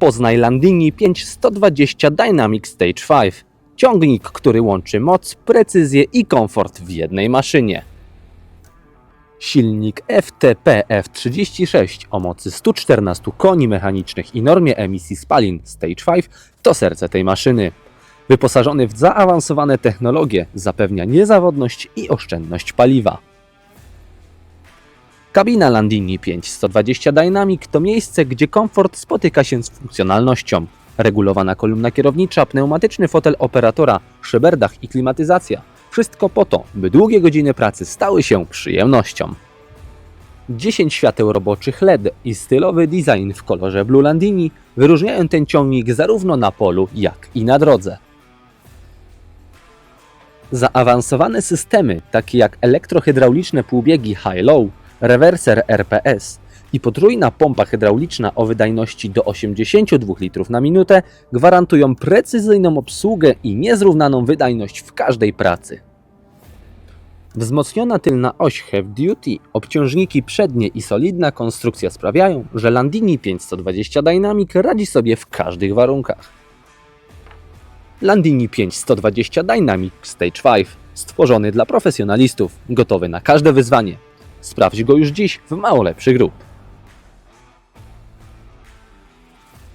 Poznaj Landini 5120 Dynamic Stage 5. Ciągnik, który łączy moc, precyzję i komfort w jednej maszynie. Silnik FTP F36 o mocy 114 koni mechanicznych i normie emisji spalin Stage 5 to serce tej maszyny. Wyposażony w zaawansowane technologie zapewnia niezawodność i oszczędność paliwa. Kabina Landini 5120 Dynamic to miejsce, gdzie komfort spotyka się z funkcjonalnością. Regulowana kolumna kierownicza, pneumatyczny fotel operatora, szyberdach i klimatyzacja. Wszystko po to, by długie godziny pracy stały się przyjemnością. 10 świateł roboczych LED i stylowy design w kolorze Blue Landini wyróżniają ten ciągnik zarówno na polu, jak i na drodze. Zaawansowane systemy, takie jak elektrohydrauliczne półbiegi high-low, rewerser RPS i potrójna pompa hydrauliczna o wydajności do 82 litrów na minutę gwarantują precyzyjną obsługę i niezrównaną wydajność w każdej pracy. Wzmocniona tylna oś Heavy Duty, obciążniki przednie i solidna konstrukcja sprawiają, że Landini 520 Dynamic radzi sobie w każdych warunkach. Landini 5120 Dynamic Stage 5, stworzony dla profesjonalistów, gotowy na każde wyzwanie. Sprawdź go już dziś w mało lepszych grup.